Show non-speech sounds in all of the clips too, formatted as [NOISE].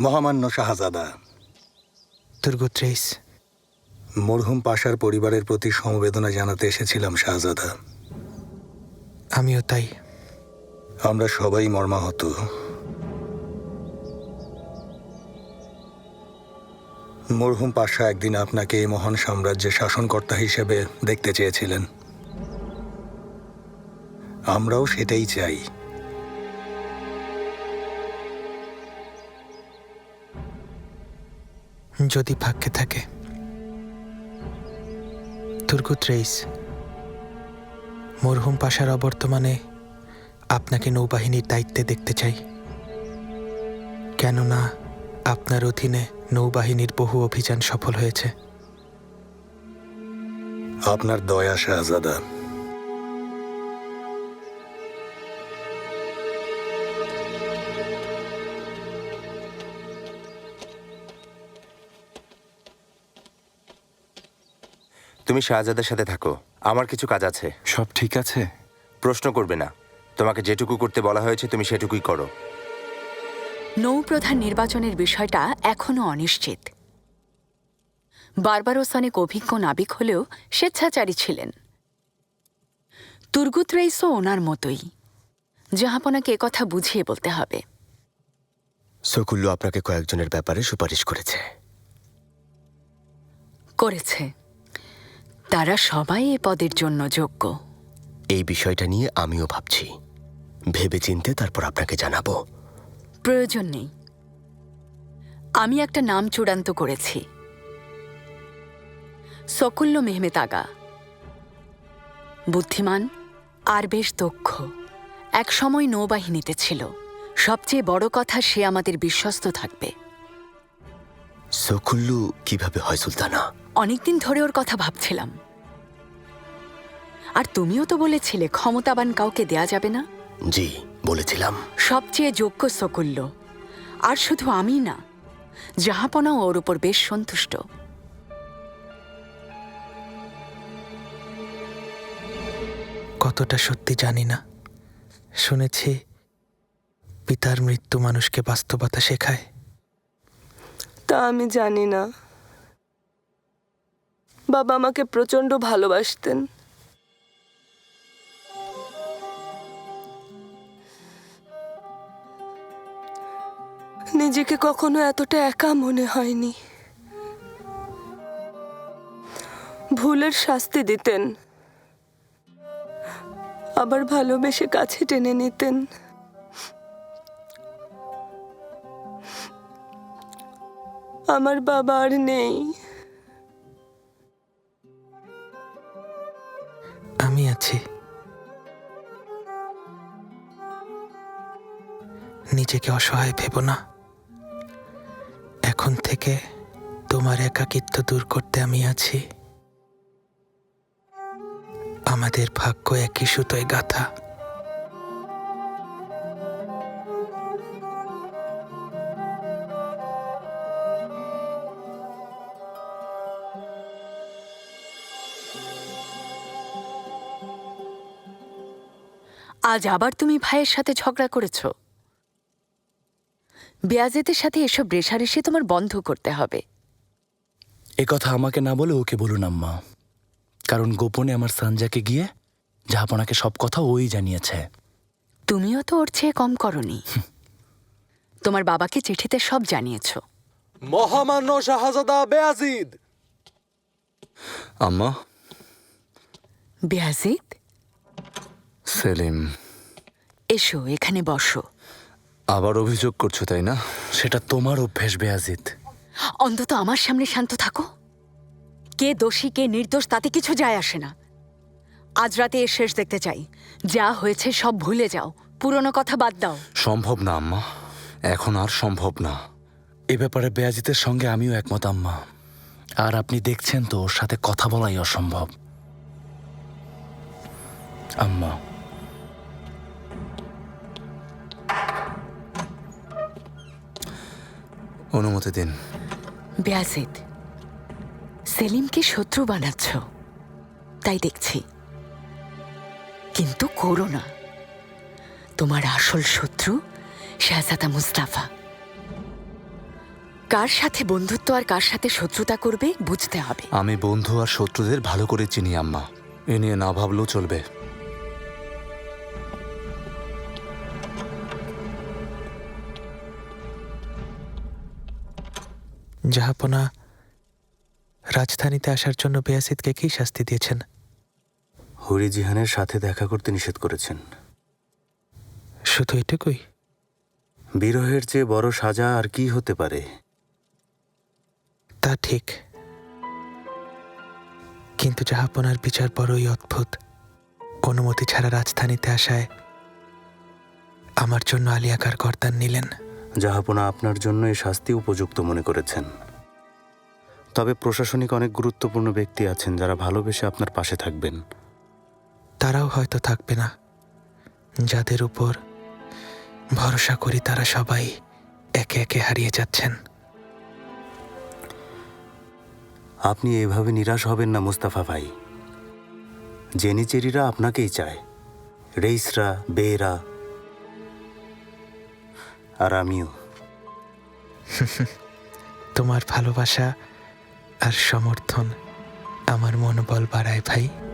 মহামান্য শাহজাদা। তুর্গুত্রেইস মরহুম পাশার পরিবারের প্রতি সমবেদনা জানাতে এসেছিলাম শাহজাদা। আমিও তাই। আমরা সবাই মর্মাহত। মরহুম পাশা একদিন আপনাকে এই মহান সাম্রাজ্যের শাসনকর্তা হিসেবে দেখতে চেয়েছিলেন। আমরাও সেটাই চাই। যদি ভাগ্যে থাকে। তুর্গুত্রেইস মরহুম পাশার অবর্তমানে আপনাকে নৌবাহিনীর দায়িত্বে দেখতে চাই। কেননা আপনার অধীনে নৌবাহিনীর বহু অভিযান সফল হয়েছে। আপনার দয়া, শাহজাদা। তুমি শাহজাদের সাথে থাকো। আমার কিছু কাজ আছে। সব ঠিক আছে? প্রশ্ন করবে না। তোমাকে যেটুকু করতে বলা হয়েছে তুমি সেটুকুই করো। নৌপ্রধান নির্বাচনের বিষয়টা এখনও অনিশ্চিত। বারবারোস অনেক অভিজ্ঞ নাবিক হলেও স্বেচ্ছাচারী ছিলেন। তুর্গুত রেইসও ওনার মতোই। জাহাপনাকে কথা বুঝিয়ে বলতে হবে। সকুল্লু আপনাকে কয়েকজনের ব্যাপারে সুপারিশ করেছে। করেছে। তারা সবাই এ পদের জন্য যোগ্য। এই বিষয়টা নিয়ে আমিও ভাবছি। ভেবে চিনতে তারপর আপনাকে জানাব। প্রয়োজন নেই। আমি একটা নাম চূড়ান্ত করেছি। সকুল্ল মেহমেত আগা বুদ্ধিমান আর বেশ দক্ষ। এক সময় নৌবাহিনীতে ছিল। সবচেয়ে বড় কথা সে আমাদের বিশ্বস্ত থাকবে। সকুল্লু কীভাবে হয় সুলতানা? অনেকদিন ধরে ওর কথা ভাবছিলাম। আর তুমিও তো বলেছিলে ক্ষমতাবান কাউকে দেয়া যাবে না। জি বলেছিলাম। সবচেয়ে যোগ্য সকুল্য আর শুধু আমি না জাহাপনাও ওর উপর বেশ সন্তুষ্ট। কতটা সত্যি জানি না। শুনেছি পিতার মৃত্যু মানুষকে বাস্তবতা শেখায়। তা আমি জানি না। বাবা আমাকে প্রচণ্ড ভালোবাসতেন। নিজেকে কখনো এতটা একা মনে হয়নি। ভুলের শাস্তি দিতেন। আবার ভালোবেসে কাছে টেনে নিতেন। আমার বাবা আর নেই। আমি আছি। নিজেকে অসহায় ভেব না। এখন থেকে তোমার একাকিত্ব দূর করতে আমি আছি। আমাদের ভাগ্য একই সুতোয় গাথা। আজ আবার তুমি ভাইয়ের সাথে ঝগড়া করেছ। বেয়াজেতের সাথে এসব রেশারেশি তোমার বন্ধ করতে হবে। এ কথা আমাকে না বলে ওকে বলুন আম্মা। কারণ গোপনে আমার সানজাকে গিয়ে জাহাপনাকে সব কথা ওই জানিয়েছে। তুমিও তো ওর চেয়ে কম করনি। তোমার বাবাকে চিঠিতে সব জানিয়েছ। মহামান্য শাহজাদা বেয়াজিদ! আম্মা। বেয়াজিদ? সেলিম। এসো এখানে বসো। আবার অভিযোগ করছ তাই না? সেটা তোমার অভ্যেস বেয়াজিদ অন্তত আমার সামনে শান্ত থাকো। কে দোষী কে নির্দোষ তাতে কিছু যায় আসে না। আজ রাতে এর শেষ দেখতে চাই। যা হয়েছে সব ভুলে যাও। পুরনো কথা বাদ দাও। সম্ভব না আম্মা। এখন আর সম্ভব না। এ ব্যাপারে বেয়াজিতের সঙ্গে আমিও একমত আম্মা। আর আপনি দেখছেন তো ওর সাথে কথা বলাই অসম্ভব। আম্মা। অনুমতি দিন। বেয়াজিদ সেলিমকে শত্রু বানাচ্ছ। তাই দেখছি। কিন্তু করো না। তোমার আসল শত্রু শাহজাদা মুস্তাফা। কার সাথে বন্ধুত্ব আর কার সাথে শত্রুতা করবে বুঝতে হবে। আমি বন্ধু আর শত্রুদের ভালো করে চিনি আম্মা। এ নিয়ে না ভাবলেও চলবে। জাহাপনা রাজধানীতে আসার জন্য বেয়াসিদকে কি শাস্তি দিয়েছেন? হরি জিহানের সাথে দেখা করতে নিষেধ করেছেন। শুধু এটুকুই? বিরহের চেয়ে বড় সাজা আর কি হতে পারে? তা ঠিক। কিন্তু জাহাপনার বিচার বড়ই অদ্ভুত। অনুমতি ছাড়া রাজধানীতে আসায় আমার জন্য আলিয়াকার গর্দান নিলেন। জাহাপনা আপনার জন্য এই শাস্তি উপযুক্ত মনে করেছেন। তবে প্রশাসনিক অনেক গুরুত্বপূর্ণ ব্যক্তি আছেন যারা ভালোবেসে আপনার পাশে থাকবেন। তারাও হয়তো থাকবে না। যাদের উপর ভরসা করি তারা সবাই একে একে হারিয়ে যাচ্ছেন। আপনি এভাবে নিরাশ হবেন না মুস্তাফা ভাই। জেনিচেরিরা আপনাকেই চায় রেইসরা বেরা আর আমিও। [LAUGHS] তোমার ভালোবাসা আর সমর্থন আমার মনোবল বাড়ায় ভাই।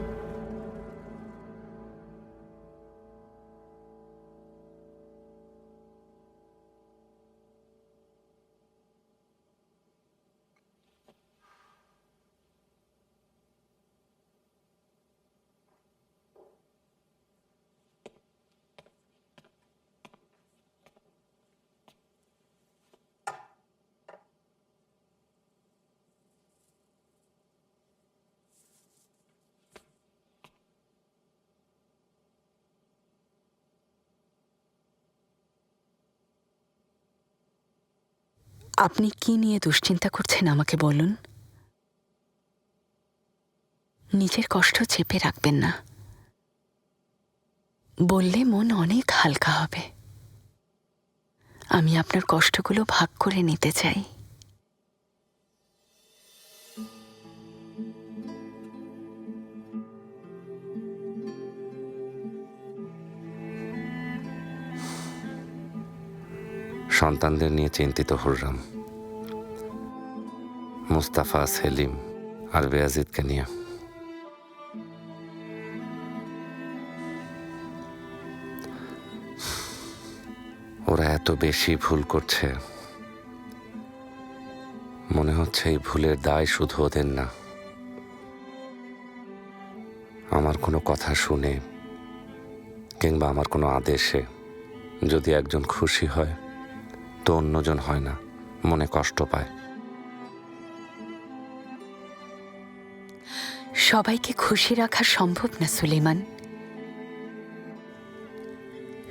আপনি কি নিয়ে দুশ্চিন্তা করছেন আমাকে বলুন? নিজের কষ্ট চেপে রাখবেন না। বললে মন অনেক হালকা হবে। আমি আপনার কষ্টগুলো ভাগ করে নিতে চাই। সন্তানদের নিয়ে চিন্তিত হুররাম। মুস্তাফা, সেলিম আর বেয়াজিদকে নিয়ে। ওরা এত বেশি ভুল করছে। মনে হচ্ছে এই ভুলের দায় শুধু ওদের না। আমার কোনো কথা শুনে কিংবা আমার কোনো আদেশে যদি একজন খুশি হয় তো অন্যজন হয় না মনে কষ্ট পায়। সবাইকে খুশি রাখা সম্ভব না সুলেমান।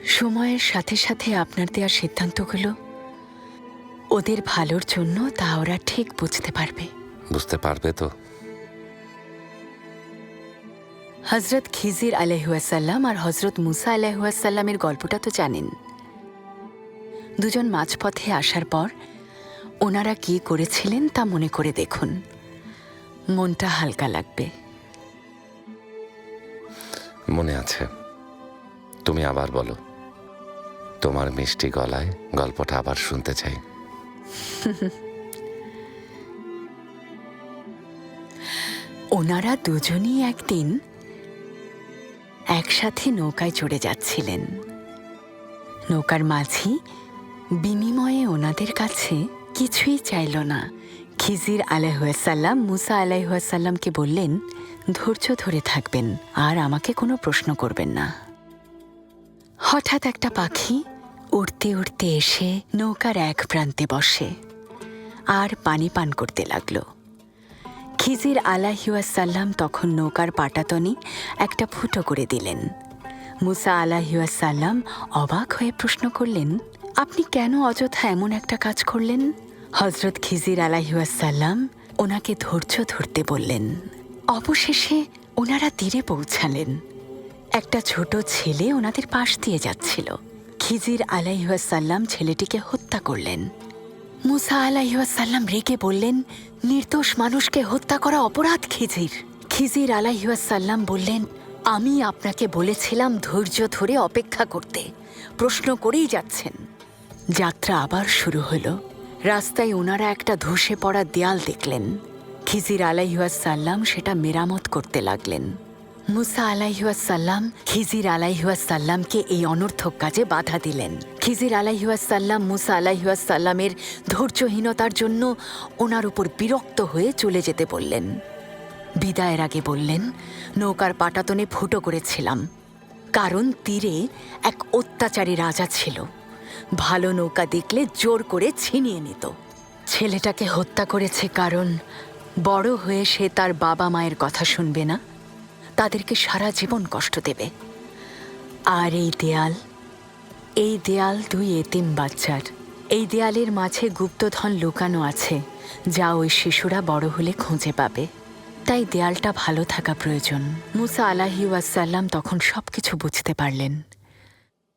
সময়ের সাথে সাথে আপনার দেওয়া সিদ্ধান্তগুলো ওদের ভালোর জন্য তা ওরা ঠিক বুঝতে পারবে। বুঝতে পারবে তো? হজরত খিজির আলহাসাল্লাম আর হজরত মুসা আলহাসাল্লামের গল্পটা তো জানেন। দুজন মাঝপথে আসার পর ওনারা কি করেছিলেন তা মনে করে দেখুন। মনটা হালকা লাগবে। মনে আছে। তুমি আবার বলো তোমার মিষ্টি গলায় গল্পটা আবার শুনতে চাই। [LAUGHS] ওনারা দুজনই একদিন একসাথে নৌকায় চড়ে যাচ্ছিলেন। নৌকার মাঝি বিনিময়ে ওনাদের কাছে কিছুই চাইল না। খিজির আলাইসাল্লাম মুসা আলাইসাল্লামকে বললেন, ধৈর্য ধরে থাকবেন, আর আমাকে কোনো প্রশ্ন করবেন না। হঠাৎ একটা পাখি উড়তে উড়তে এসে নৌকার এক প্রান্তে বসে, আর পানি পান করতে লাগল। খিজির আলাহিউসাল্লাম তখন নৌকার পাটাতনে একটা ফুটো করে দিলেন। মুসা আলাহিউসাল্লাম অবাক হয়ে প্রশ্ন করলেন আপনি কেন অযথা এমন একটা কাজ করলেন? হজরত খিজির আলাহিউসাল্লাম ওনাকে ধৈর্য ধরতে বললেন। অবশেষে ওনারা তীরে পৌঁছালেন। একটা ছোট ছেলে ওনাদের পাশ দিয়ে যাচ্ছিল। খিজির আলাইহাসাল্লাম ছেলেটিকে হত্যা করলেন। মুসা আলাইহাসাল্লাম রেগে বললেন, নির্দোষ মানুষকে হত্যা করা অপরাধ, খিজির। খিজির আলাইহাসাল্লাম বললেন, আমি আপনাকে বলেছিলাম ধৈর্য ধরে অপেক্ষা করতে। প্রশ্ন করেই যাচ্ছেন। যাত্রা আবার শুরু হলো। রাস্তায় ওনারা একটা ধসে পড়া দেয়াল দেখলেন। খিজির আলাইহাসাল্লাম সেটা মেরামত করতে লাগলেন। মুসা আলাইহাসাল্লাম খিজির আলাইহাসাল্লামকে এই অনর্থক কাজে বাধা দিলেন। খিজির আলাইহাসাল্লাম মুসা আলাইহাসাল্লামের ধৈর্যহীনতার জন্য ওনার উপর বিরক্ত হয়ে চলে যেতে বললেন। বিদায়ের আগে বললেন, নৌকার পাটাতনে ফুটো করেছিলাম। কারণ তীরে এক অত্যাচারী রাজা ছিল। ভালো নৌকা দেখলে জোর করে ছিনিয়ে নিত। ছেলেটাকে হত্যা করেছে কারণ বড় হয়ে সে তার বাবা মায়ের কথা শুনবে না। তাদেরকে সারা জীবন কষ্ট দেবে। আর এই দেয়াল এই দেয়াল দুই এতিম বাচ্চার। এই দেয়ালের মাঝে গুপ্তধন লুকানো আছে, যা ওই শিশুরা বড় হলে খুঁজে পাবে। তাই দেয়ালটা ভালো থাকা প্রয়োজন। মুসা আলাহি ওয়াসাল্লাম তখন সবকিছু বুঝতে পারলেন।